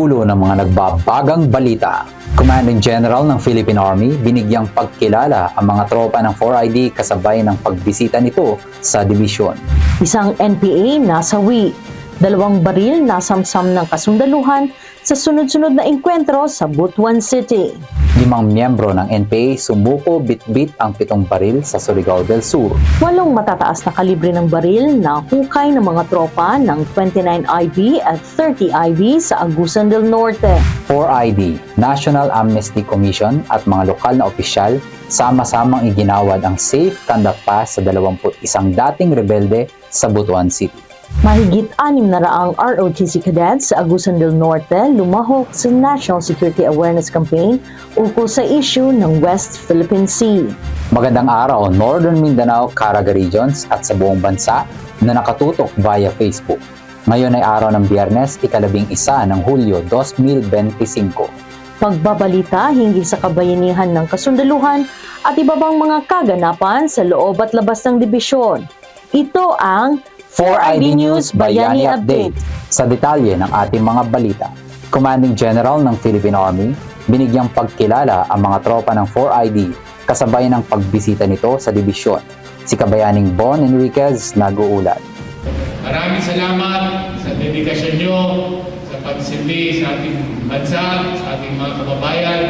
ulo ng mga nagbabagang balita. Commanding General ng Philippine Army binigyang pagkilala ang mga tropa ng 4ID kasabay ng pagbisita nito sa dibisyon. Isang NPA nasawi. Dalawang baril nasamsam ng kasundaluhan sa sunod-sunod na enkwentro sa Butuan City. Limang miyembro ng NPA sumuko bit-bit ang pitong baril sa Surigao del Sur. Walong matataas na kalibre ng baril na hukay ng mga tropa ng 29 IB at 30 IB sa Agusan del Norte. 4ID, National Amnesty Commission at mga lokal na opisyal sama-samang iginawad ang safe conduct pass sa 21 dating rebelde sa Butuan City. Mahigit anim na raang ROTC cadets sa Agusan del Norte lumahok sa National Security Awareness Campaign ukol sa issue ng West Philippine Sea. Magandang araw Northern Mindanao, Caraga Regions at sa buong bansa na nakatutok via Facebook. Ngayon ay araw ng biyernes, ikalabing isa ng Hulyo 2025. Pagbabalita hinggil sa kabayanihan ng kasundaluhan at iba pang mga kaganapan sa loob at labas ng dibisyon. Ito ang 4ID News Bayani Update sa detalye ng ating mga balita. Commanding General ng Philippine Army binigyang pagkilala ang mga tropa ng 4ID kasabay ng pagbisita nito sa dibisyon. Si Kabayaning Bon Enriquez nag-uulat. Maraming salamat sa dedikasyon nyo, sa pagsilbi sa ating bansa, sa ating mga kababayan.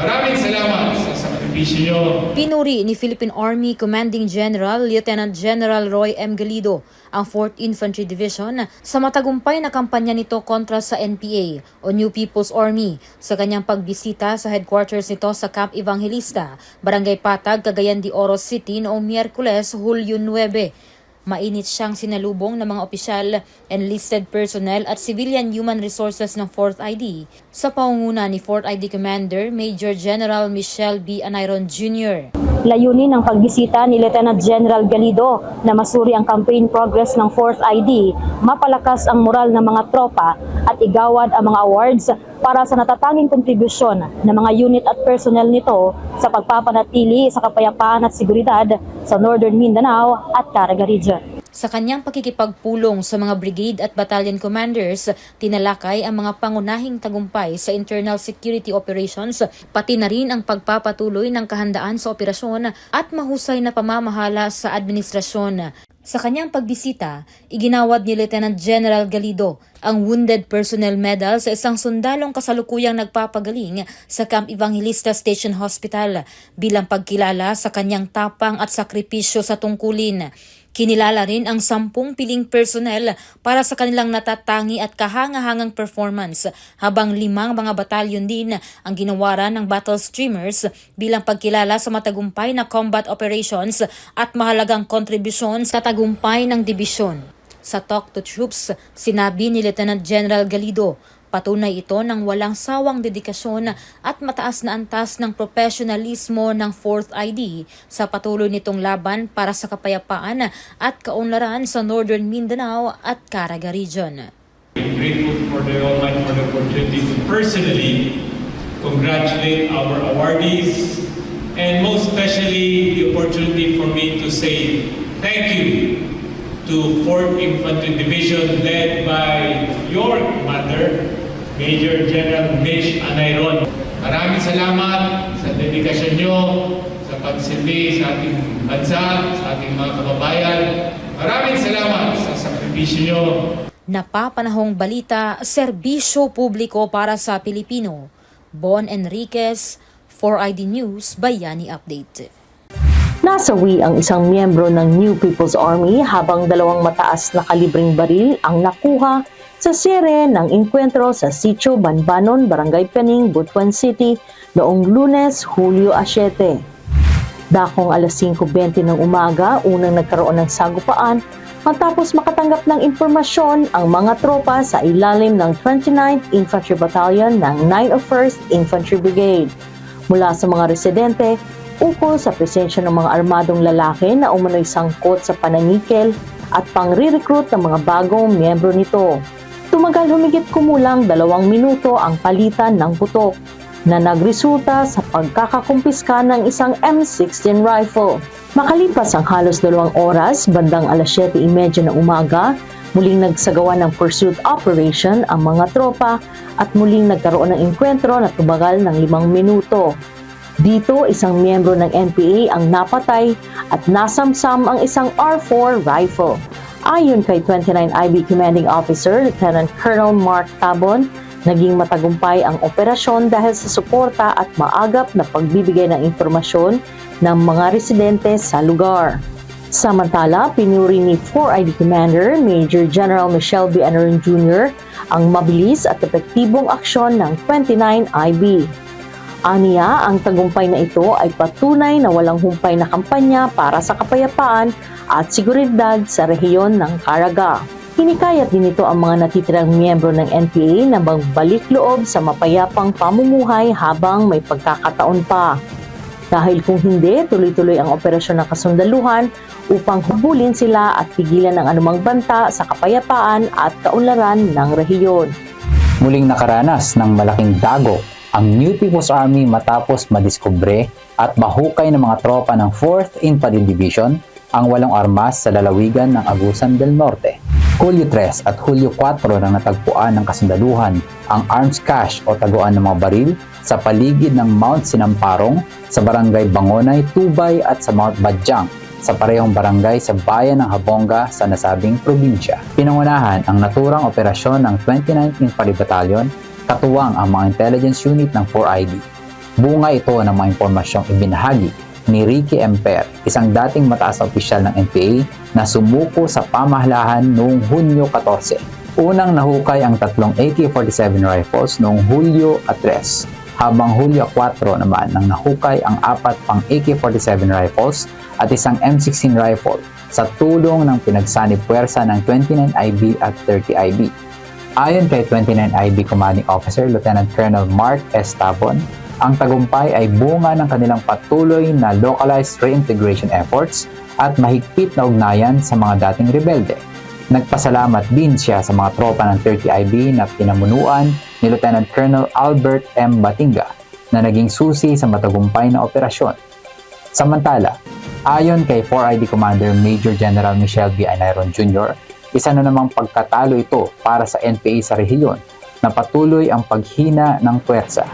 Maraming salamat sa sakripisyo. Pinuri ni Philippine Army Commanding General Lieutenant General Roy M. Galido ang 4th Infantry Division sa matagumpay na kampanya nito kontra sa NPA o New People's Army sa kanyang pagbisita sa headquarters nito sa Camp Evangelista, Barangay Patag, Cagayan de Oro City noong Miyerkules, Hulyo 9. Mainit siyang sinalubong ng mga opisyal, enlisted personnel at civilian human resources ng 4th ID sa pangunguna ni 4th ID Commander Major General Michelle B. Anayron Jr. Layunin ng pagbisita ni Lieutenant General Galido na masuri ang campaign progress ng 4th ID, mapalakas ang moral ng mga tropa at igawad ang mga awards para sa natatanging kontribusyon ng mga unit at personnel nito sa pagpapanatili sa kapayapaan at seguridad sa Northern Mindanao at Caraga Region. Sa kanyang pakikipagpulong sa mga brigade at battalion commanders, tinalakay ang mga pangunahing tagumpay sa internal security operations, pati na rin ang pagpapatuloy ng kahandaan sa operasyon at mahusay na pamamahala sa administrasyon. Sa kanyang pagbisita, iginawad ni Lieutenant General Galido ang Wounded Personnel Medal sa isang sundalong kasalukuyang nagpapagaling sa Camp Evangelista Station Hospital bilang pagkilala sa kanyang tapang at sakripisyo sa tungkulin. Kinilala rin ang sampung piling personnel para sa kanilang natatangi at kahangahangang performance habang limang mga batalyon din ang ginawaran ng battle streamers bilang pagkilala sa matagumpay na combat operations at mahalagang kontribusyon sa tagumpay ng dibisyon. Sa Talk to Troops, sinabi ni Lieutenant General Galido, patunay ito ng walang sawang dedikasyon at mataas na antas ng profesionalismo ng 4th ID sa patuloy nitong laban para sa kapayapaan at kaunlaran sa Northern Mindanao at Caraga Region. Grateful for the Almighty for the opportunity to personally congratulate our awardees and most especially the opportunity for me to say thank you to 4th Infantry Division led by your commander, Major General Mitch Anayron. Maraming salamat sa dedikasyon nyo, sa pagsilbi sa ating bansa, sa ating mga kababayan. Maraming salamat sa sakripisyo nyo. Napapanahong balita, serbisyo publiko para sa Pilipino. Bon Enriquez, 4ID News, Bayani Update. Nasawi ang isang miyembro ng New People's Army habang dalawang mataas na kalibreng baril ang nakuha sa sere ng inkwentro sa Sitio Banbanon, Barangay Pening, Butuan City noong lunes, Hulyo 7. Dakong alas 5.20 ng umaga, unang nagkaroon ng sagupaan matapos makatanggap ng impormasyon ang mga tropa sa ilalim ng 29th Infantry Battalion ng 901st Infantry Brigade. Mula sa mga residente, ukol sa presensya ng mga armadong lalaki na umano'y sangkot sa pananikel at pang-recruit ng mga bagong miyembro nito. Tumagal humigit kumulang dalawang minuto ang palitan ng putok na nagresulta sa pagkakakumpiska ng isang M16 rifle. Makalipas ang halos dalawang oras, bandang alas 7.30 ng umaga, Muling nagsagawa ng pursuit operation ang mga tropa at muling nagkaroon ng inkwentro na tumagal ng limang minuto. Dito, isang miyembro ng NPA ang napatay at nasamsam ang isang R4 rifle. Ayon kay 29 IB Commanding Officer Lieutenant Colonel Mark Tabon, naging matagumpay ang operasyon dahil sa suporta at maagap na pagbibigay ng impormasyon ng mga residente sa lugar. Samantala, pinuri ni 4ID Commander Major General Michelle B. Anaron Jr. ang mabilis at epektibong aksyon ng 29 IB. Aniya, ang tagumpay na ito ay patunay na walang humpay na kampanya para sa kapayapaan at seguridad sa rehiyon ng Caraga. Hinikayat din ito ang mga natitirang miyembro ng NPA na magbalik loob sa mapayapang pamumuhay habang may pagkakataon pa. Dahil kung hindi, tuloy-tuloy ang operasyon ng kasundaluhan upang hubulin sila at pigilan ang anumang banta sa kapayapaan at kaunlaran ng rehiyon. Muling nakaranas ng malaking dago ang New People's Army matapos madiskubre at mahukay ng mga tropa ng 4th Infantry Division ang walong armas sa lalawigan ng Agusan del Norte. Hulyo 3 at Hulyo 4 nang natagpuan ng kasundaluhan ang arms cache o taguan ng mga baril sa paligid ng Mount Sinamparong sa barangay Bangonay, Tubay at sa Mount Badyang sa parehong barangay sa bayan ng Habonga sa nasabing probinsya. Pinangunahan ang naturang operasyon ng 29th Infantry Battalion katuwang ang mga intelligence unit ng 4ID. Bunga ito ng mga impormasyong ibinahagi ni Ricky Emper, isang dating mataas na opisyal ng NPA na sumuko sa pamahalahan noong Hunyo 14. Unang nahukay ang tatlong AK-47 rifles noong Hulyo 3, habang Hulyo 4 naman nang nahukay ang apat pang AK-47 rifles at isang M16 rifle sa tulong ng pinagsanib puwersa ng 29IB at 30IB. Ayon kay 29IB Commanding Officer Lieutenant Colonel Mark S. Tabon, ang tagumpay ay bunga ng kanilang patuloy na localized reintegration efforts at mahigpit na ugnayan sa mga dating rebelde. Nagpasalamat din siya sa mga tropa ng 30IB na pinamunuan ni Lieutenant Colonel Albert M. Batinga na naging susi sa matagumpay na operasyon. Samantala, ayon kay 4ID Commander Major General Michelle B. Anairon Jr., isa na namang pagkatalo ito para sa NPA sa rehiyon na patuloy ang paghina ng puwersa.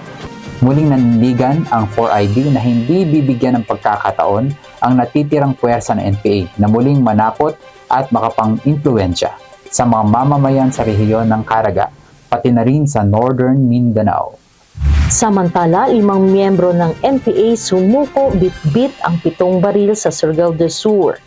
Muling nanindigan ang 4ID na hindi bibigyan ng pagkakataon ang natitirang puwersa ng NPA na muling manakot at makapang-impluensya sa mga mamamayan sa rehiyon ng Caraga, pati na rin sa Northern Mindanao. Samantala, limang miyembro ng NPA sumuko bit-bit ang pitong baril sa Surigao del Sur.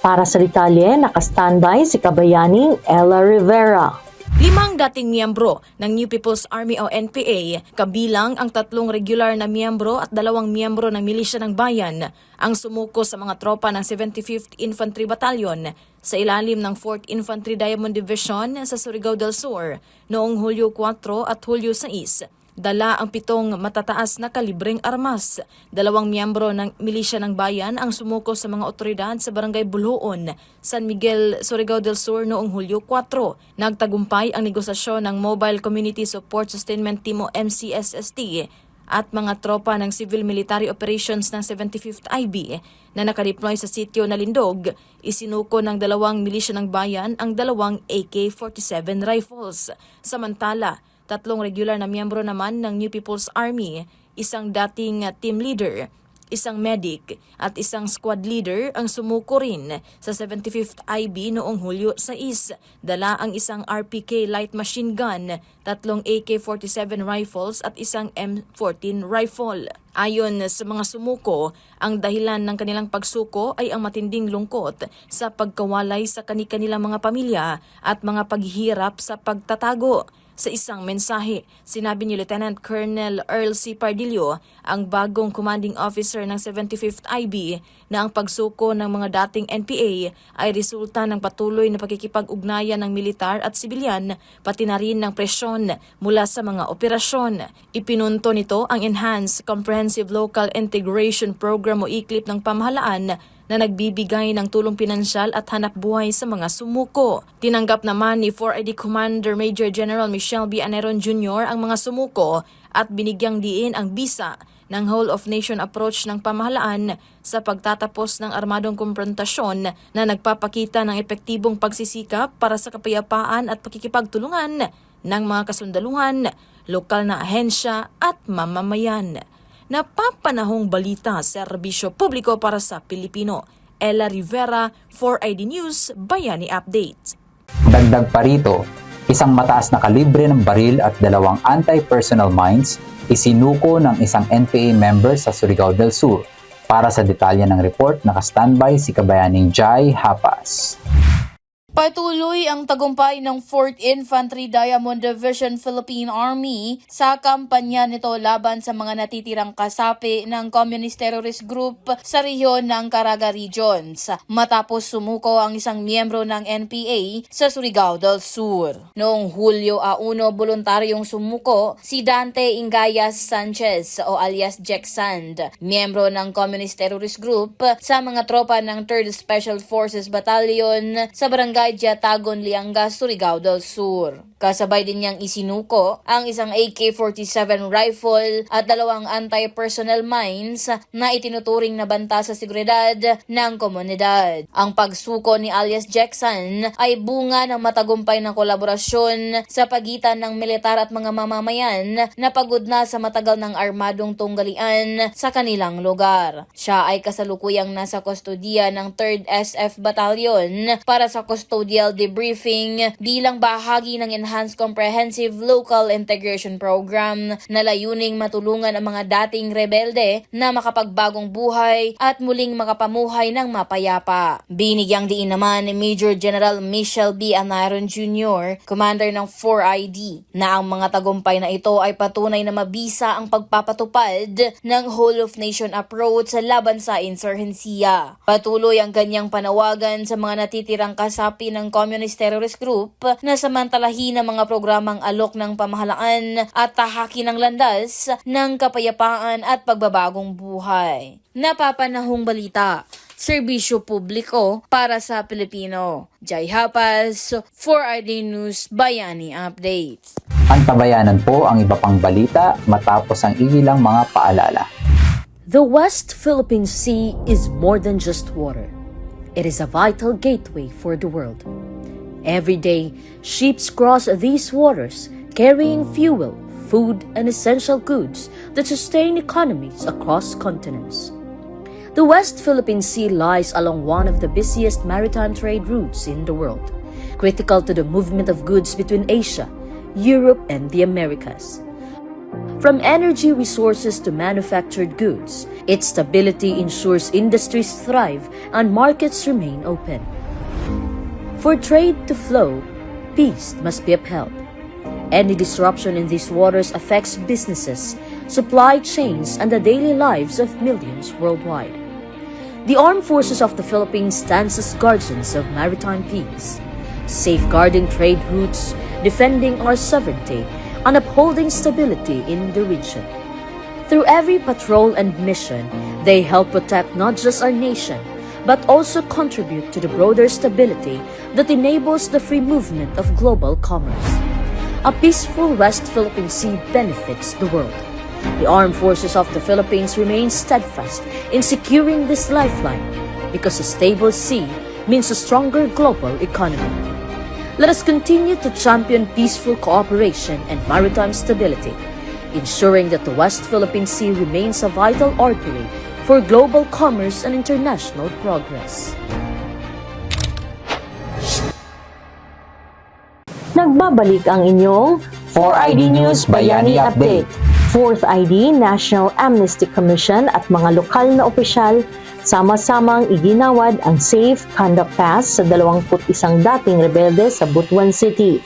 Para sa detalye, nakastandby si kabayaning Ella Rivera. Limang dating miyembro ng New People's Army o NPA, kabilang ang tatlong regular na miyembro at dalawang miyembro ng Milisya ng Bayan, ang sumuko sa mga tropa ng 75th Infantry Battalion sa ilalim ng 4th Infantry Diamond Division sa Surigao del Sur noong Hulyo 4 at Hulyo 6 dala ang pitong matataas na kalibreng armas. Dalawang miyembro ng Milisya ng Bayan ang sumuko sa mga otoridad sa Barangay Buluon, San Miguel, Surigao del Sur noong Hulyo 4. Nagtagumpay ang negosasyon ng Mobile Community Support Sustainment Team o MCSST at mga tropa ng Civil Military Operations ng 75th IB na nakadeploy sa sitio na Lindog, isinuko ng dalawang milisya ng bayan ang dalawang AK-47 rifles. Samantala, tatlong regular na miyembro naman ng New People's Army, isang dating uh, team leader, isang medic at isang squad leader ang sumuko rin sa 75th IB noong Hulyo 6. Dala ang isang RPK light machine gun, tatlong AK-47 rifles at isang M14 rifle. Ayon sa mga sumuko, ang dahilan ng kanilang pagsuko ay ang matinding lungkot sa pagkawalay sa kani-kanilang mga pamilya at mga paghihirap sa pagtatago. Sa isang mensahe, sinabi ni Lieutenant Colonel Earl C. Pardillo, ang bagong commanding officer ng 75th IB, na ang pagsuko ng mga dating NPA ay resulta ng patuloy na pakikipag-ugnayan ng militar at sibilyan, pati na rin ng presyon mula sa mga operasyon. Ipinunto nito ang Enhanced Comprehensive Local Integration Program o ICLIP ng pamahalaan na nagbibigay ng tulong pinansyal at hanap buhay sa mga sumuko. Tinanggap naman ni 4ID Commander Major General Michelle B. Aneron Jr. ang mga sumuko at binigyang diin ang bisa ng whole of nation approach ng pamahalaan sa pagtatapos ng armadong konfrontasyon na nagpapakita ng epektibong pagsisikap para sa kapayapaan at pakikipagtulungan ng mga kasundaluhan, lokal na ahensya at mamamayan. Napapanahong balita, serbisyo publiko para sa Pilipino. Ella Rivera, 4ID News, Bayani Update. Dagdag pa rito, isang mataas na kalibre ng baril at dalawang anti-personnel mines isinuko ng isang NPA member sa Surigao del Sur. Para sa detalye ng report, naka-standby si kabayaning Jai Hapas. Patuloy ang tagumpay ng 4th Infantry Diamond Division Philippine Army sa kampanya nito laban sa mga natitirang kasapi ng Communist Terrorist Group sa rehiyon ng Caraga Regions matapos sumuko ang isang miyembro ng NPA sa Surigao del Sur. Noong Hulyo a 1, voluntaryong sumuko si Dante Ingayas Sanchez o alias Jack Sand, miyembro ng Communist Terrorist Group sa mga tropa ng 3rd Special Forces Battalion sa Barangay Jatagon, Lianga, Surigao del Sur. Kasabay din niyang isinuko ang isang AK-47 rifle at dalawang anti-personnel mines na itinuturing na banta sa seguridad ng komunidad. Ang pagsuko ni alias Jackson ay bunga ng matagumpay na kolaborasyon sa pagitan ng militar at mga mamamayan na pagod na sa matagal ng armadong tunggalian sa kanilang lugar. Siya ay kasalukuyang nasa kustodiya ng 3rd SF Battalion para sa custodial debriefing bilang bahagi ng Enhanced Comprehensive Local Integration Program na layuning matulungan ang mga dating rebelde na makapagbagong buhay at muling makapamuhay ng mapayapa. Binigyang diin naman ni Major General Michel B. Anaron Jr., commander ng 4ID, na ang mga tagumpay na ito ay patunay na mabisa ang pagpapatupad ng whole of nation approach sa laban sa insurhensiya. Patuloy ang kanyang panawagan sa mga natitirang kasapi ng Communist Terrorist Group na samantalahin ang mga programang alok ng pamahalaan at tahaki ng landas ng kapayapaan at pagbabagong buhay. Napapanahong balita, serbisyo publiko para sa Pilipino. Jai Hapas, 4ID News Bayani Updates. Antabayanan po ang iba pang balita matapos ang ilang mga paalala. The West Philippine Sea is more than just water. It is a vital gateway for the world. Every day, ships cross these waters carrying fuel, food, and essential goods that sustain economies across continents. The West Philippine Sea lies along one of the busiest maritime trade routes in the world, critical to the movement of goods between Asia, Europe, and the Americas. From energy resources to manufactured goods, its stability ensures industries thrive and markets remain open. For trade to flow, peace must be upheld. Any disruption in these waters affects businesses, supply chains, and the daily lives of millions worldwide. The Armed Forces of the Philippines stands as guardians of maritime peace, safeguarding trade routes, defending our sovereignty, and upholding stability in the region. Through every patrol and mission, they help protect not just our nation, but also contribute to the broader stability that enables the free movement of global commerce. A peaceful West Philippine Sea benefits the world. The armed forces of the Philippines remain steadfast in securing this lifeline because a stable sea means a stronger global economy. Let us continue to champion peaceful cooperation and maritime stability, ensuring that the West Philippine Sea remains a vital artery for global commerce and international progress. Nagbabalik ang inyong 4ID News Bayani Update. 4th ID, National Amnesty Commission at mga lokal na opisyal sama-samang iginawad ang Safe Conduct Pass sa 21 dating rebelde sa Butuan City.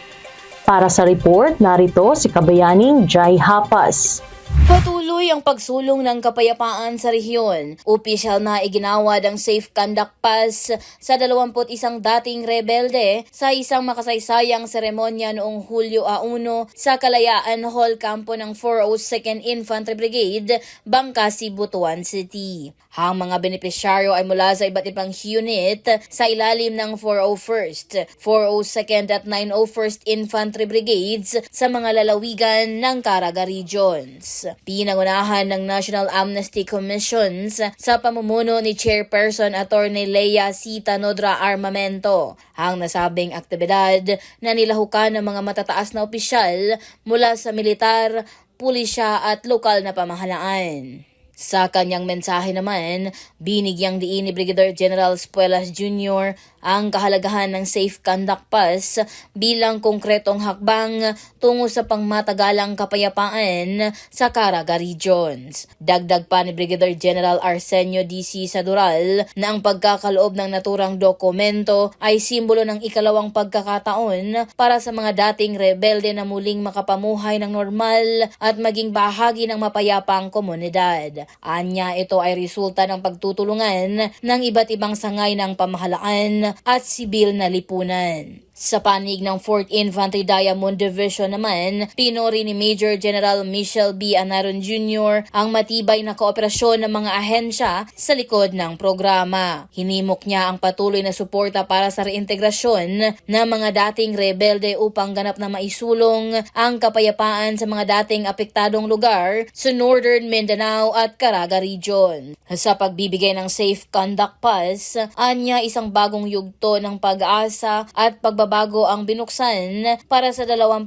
Para sa report, narito si Kabayaning Jai Hapas. Patuloy ang pagsulong ng kapayapaan sa rehiyon. Opisyal na iginawad ang Safe Conduct Pass sa 21 dating rebelde sa isang makasaysayang seremonya noong Hulyo a 1 sa Kalayaan Hall Campo ng 402nd Infantry Brigade, Bangkasi, Butuan City. Ang mga benepisyaryo ay mula sa iba't ibang unit sa ilalim ng 401st, 402nd at 901st Infantry Brigades sa mga lalawigan ng Caraga Regions. Pinangunahan pinangunahan ng National Amnesty Commissions sa pamumuno ni Chairperson Attorney Leia Sita Nodra Armamento. Ang nasabing aktibidad na nilahukan ng mga matataas na opisyal mula sa militar, pulisya at lokal na pamahalaan. Sa kanyang mensahe naman, binigyang diin ni Brigadier General Espuelas Jr. ang kahalagahan ng Safe Conduct Pass bilang konkretong hakbang tungo sa pangmatagalang kapayapaan sa Caraga Regions. Dagdag pa ni Brigadier General Arsenio D.C. Sadural na ang pagkakaloob ng naturang dokumento ay simbolo ng ikalawang pagkakataon para sa mga dating rebelde na muling makapamuhay ng normal at maging bahagi ng mapayapang komunidad. Anya ito ay resulta ng pagtutulungan ng iba't ibang sangay ng pamahalaan at sibil na lipunan. Sa panig ng 4th Infantry Diamond Division naman, pinori ni Major General Michel B. Anaron Jr. ang matibay na kooperasyon ng mga ahensya sa likod ng programa. Hinimok niya ang patuloy na suporta para sa reintegrasyon ng mga dating rebelde upang ganap na maisulong ang kapayapaan sa mga dating apektadong lugar sa Northern Mindanao at Caraga Region. Sa pagbibigay ng Safe Conduct Pass, anya isang bagong yugto ng pag-asa at pagbabago ang binuksan para sa 21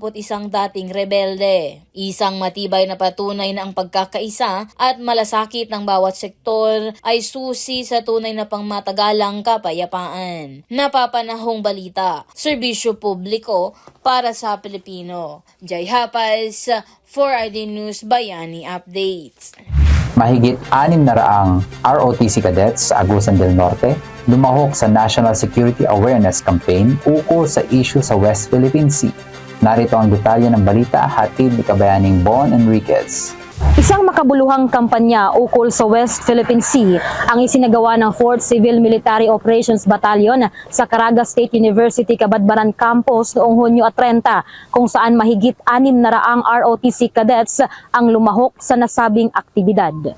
dating rebelde. Isang matibay na patunay na ang pagkakaisa at malasakit ng bawat sektor ay susi sa tunay na pangmatagalang kapayapaan. Napapanahong balita, serbisyo publiko para sa Pilipino. Jay Hapas, 4ID News Bayani Updates. Mahigit anim na raang ROTC cadets sa Agusan del Norte lumahok sa National Security Awareness Campaign ukol sa issue sa West Philippine Sea. Narito ang detalye ng balita hatid ni Kabayaning Bon Enriquez. Isang makabuluhang kampanya ukol sa West Philippine Sea ang isinagawa ng 4th Civil Military Operations Battalion sa Caraga State University Cabadbaran Campus noong Hunyo at 30 kung saan mahigit anim na raang ROTC cadets ang lumahok sa nasabing aktibidad.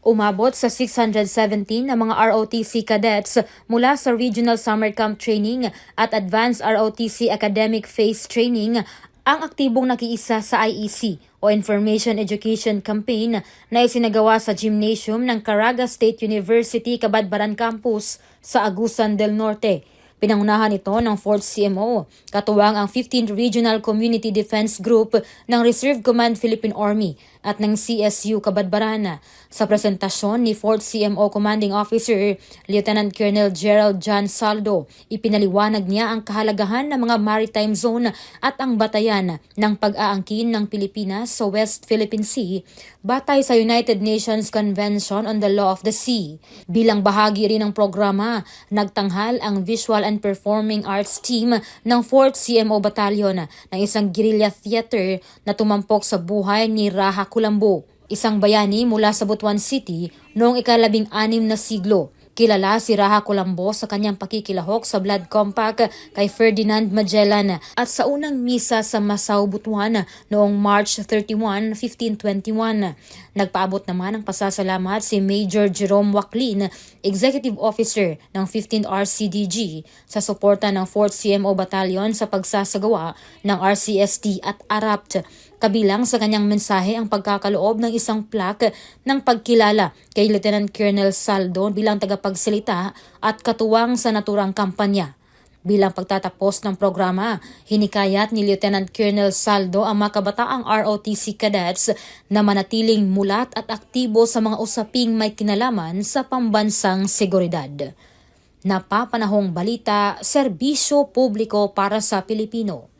Umabot sa 617 ang mga ROTC cadets mula sa Regional Summer Camp Training at Advanced ROTC Academic Phase Training ang aktibong nakiisa sa IEC o Information Education Campaign na isinagawa sa gymnasium ng Caraga State University Cabadbaran Campus sa Agusan del Norte. Pinangunahan ito ng 4th CMO, katuwang ang 15th Regional Community Defense Group ng Reserve Command Philippine Army at ng CSU Kabadbarana. Sa presentasyon ni 4th CMO Commanding Officer Lieutenant Colonel Gerald John Saldo, ipinaliwanag niya ang kahalagahan ng mga maritime zone at ang batayan ng pag-aangkin ng Pilipinas sa West Philippine Sea batay sa United Nations Convention on the Law of the Sea. Bilang bahagi rin ng programa, nagtanghal ang Visual and Performing Arts Team ng 4th CMO Battalion ng isang guerrilla theater na tumampok sa buhay ni Raha Kulambo, isang bayani mula sa Butuan City noong ikalabing anim na siglo. Kilala si Raha Kulambo sa kanyang pakikilahok sa Blood Compact kay Ferdinand Magellan at sa unang misa sa Masao, Butuan noong March 31, 1521. Nagpaabot naman ng pasasalamat si Major Jerome Waclin, Executive Officer ng 15th RCDG sa suporta ng 4th CMO Battalion sa pagsasagawa ng RCST at ARAPT Kabilang sa kanyang mensahe ang pagkakaloob ng isang plaque ng pagkilala kay Lieutenant Colonel Saldo bilang tagapagsalita at katuwang sa naturang kampanya. Bilang pagtatapos ng programa, hinikayat ni Lieutenant Colonel Saldo ang mga kabataang ROTC cadets na manatiling mulat at aktibo sa mga usaping may kinalaman sa pambansang seguridad. Napapanahong balita, serbisyo publiko para sa Pilipino.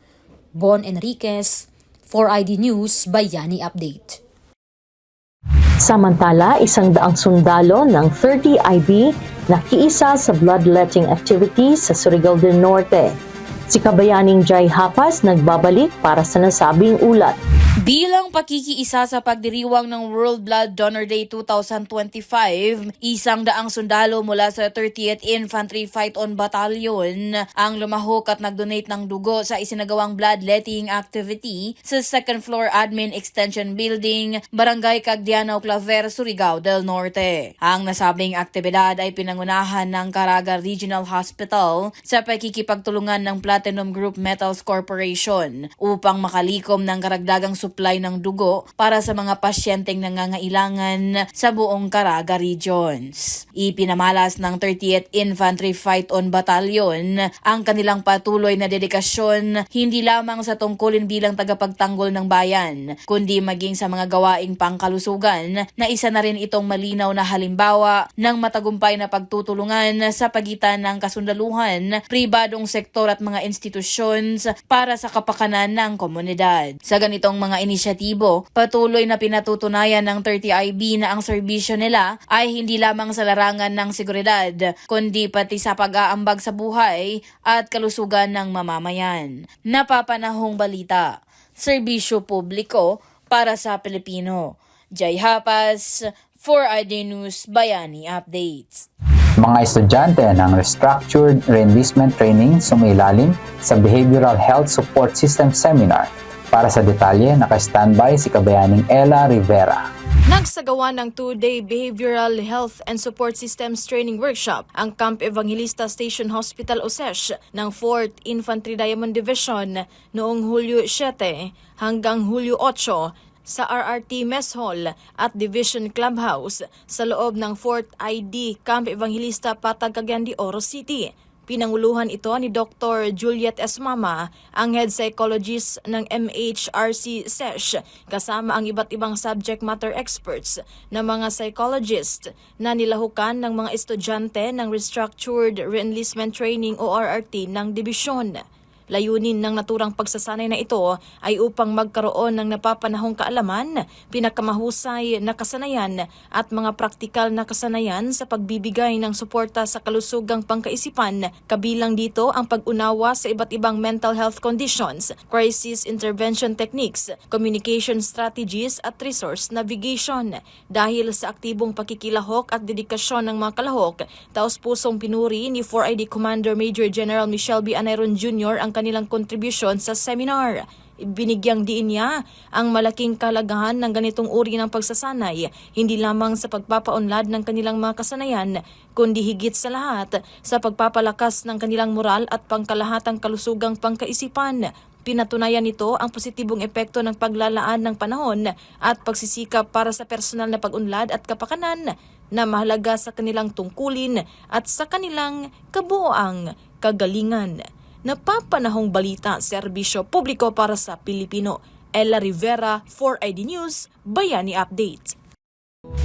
Bon Enriquez, 4ID News Bayani Update. Samantala, isang daang sundalo ng 30 IB nakiisa sa bloodletting activities sa Surigao del Norte. Si Kabayaning Jai Hapas nagbabalik para sa nasabing ulat. Bilang pakikiisa sa pagdiriwang ng World Blood Donor Day 2025, isang daang sundalo mula sa 30th Infantry Fight-On Battalion ang lumahok at nagdonate ng dugo sa isinagawang bloodletting activity sa second floor admin extension building, Barangay Cagdiano, Claver, Surigao del Norte. Ang nasabing aktibidad ay pinangunahan ng Caraga Regional Hospital sa pakikipagtulungan ng Platinum Group Metals Corporation upang makalikom ng karagdagang suporta supply ng dugo para sa mga pasyenteng nangangailangan sa buong Caraga Regions. Ipinamalas ng 30th Infantry Fight-On Battalion ang kanilang patuloy na dedikasyon hindi lamang sa tungkulin bilang tagapagtanggol ng bayan, kundi maging sa mga gawaing pangkalusugan na isa na rin itong malinaw na halimbawa ng matagumpay na pagtutulungan sa pagitan ng kasundaluhan, pribadong sektor at mga institutions para sa kapakanan ng komunidad. Sa ganitong mga inisyatibo, patuloy na pinatutunayan ng 30IB na ang serbisyo nila ay hindi lamang sa larangan ng seguridad, kundi pati sa pag-aambag sa buhay at kalusugan ng mamamayan. Napapanahong balita, serbisyo publiko para sa Pilipino. Jay Hapas, 4ID News Bayani Updates. Mga estudyante ng Restructured Reenlistment Training sumilalim sa Behavioral Health Support System Seminar. Para sa detalye, naka-standby si kabayaning Ella Rivera. Nagsagawa ng two-day Behavioral Health and Support Systems Training Workshop ang Camp Evangelista Station Hospital Osesh ng 4th Infantry Diamond Division noong Hulyo 7 hanggang Hulyo 8 sa RRT Mess Hall at Division Clubhouse sa loob ng 4th ID Camp Evangelista Patag de Oro City. Pinanguluhan ito ni Dr. Juliet Esmama, ang head psychologist ng MHRC SESH, kasama ang iba't ibang subject matter experts na mga psychologist na nilahukan ng mga estudyante ng Restructured Reenlistment Training o RRT ng dibisyon. Layunin ng naturang pagsasanay na ito ay upang magkaroon ng napapanahong kaalaman, pinakamahusay na kasanayan at mga praktikal na kasanayan sa pagbibigay ng suporta sa kalusugang pangkaisipan, kabilang dito ang pag-unawa sa iba't ibang mental health conditions, crisis intervention techniques, communication strategies at resource navigation. Dahil sa aktibong pakikilahok at dedikasyon ng mga kalahok, taos pusong pinuri ni 4ID Commander Major General Michelle B. Anairon Jr. ang kanilang kontribusyon sa seminar. Binigyang diin niya ang malaking kalagahan ng ganitong uri ng pagsasanay, hindi lamang sa pagpapaunlad ng kanilang mga kasanayan, kundi higit sa lahat sa pagpapalakas ng kanilang moral at pangkalahatang kalusugang pangkaisipan. Pinatunayan nito ang positibong epekto ng paglalaan ng panahon at pagsisikap para sa personal na pag-unlad at kapakanan na mahalaga sa kanilang tungkulin at sa kanilang kabuoang kagalingan. Napapanahong balita, serbisyo publiko para sa Pilipino. Ella Rivera, 4ID News, Bayani Update.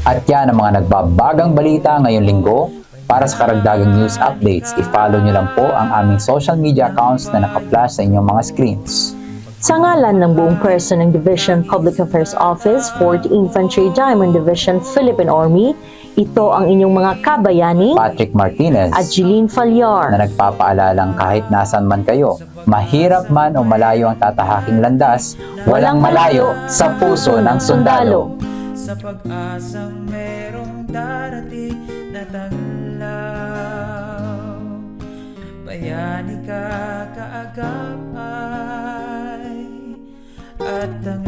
At yan ang mga nagbabagang balita ngayong linggo. Para sa karagdagang news updates, i-follow nyo lang po ang aming social media accounts na naka-flash sa inyong mga screens. Sa ngalan ng buong person ng Division Public Affairs Office, 4th Infantry Diamond Division, Philippine Army, ito ang inyong mga kabayani Patrick Martinez at Jeline Falyar. na nagpapaalalang kahit nasan man kayo, mahirap man o malayo ang tatahaking landas, walang malayo sa puso ng sundalo. sa pag-asang merong darating na taglaw Bayani ka kaagapay at ang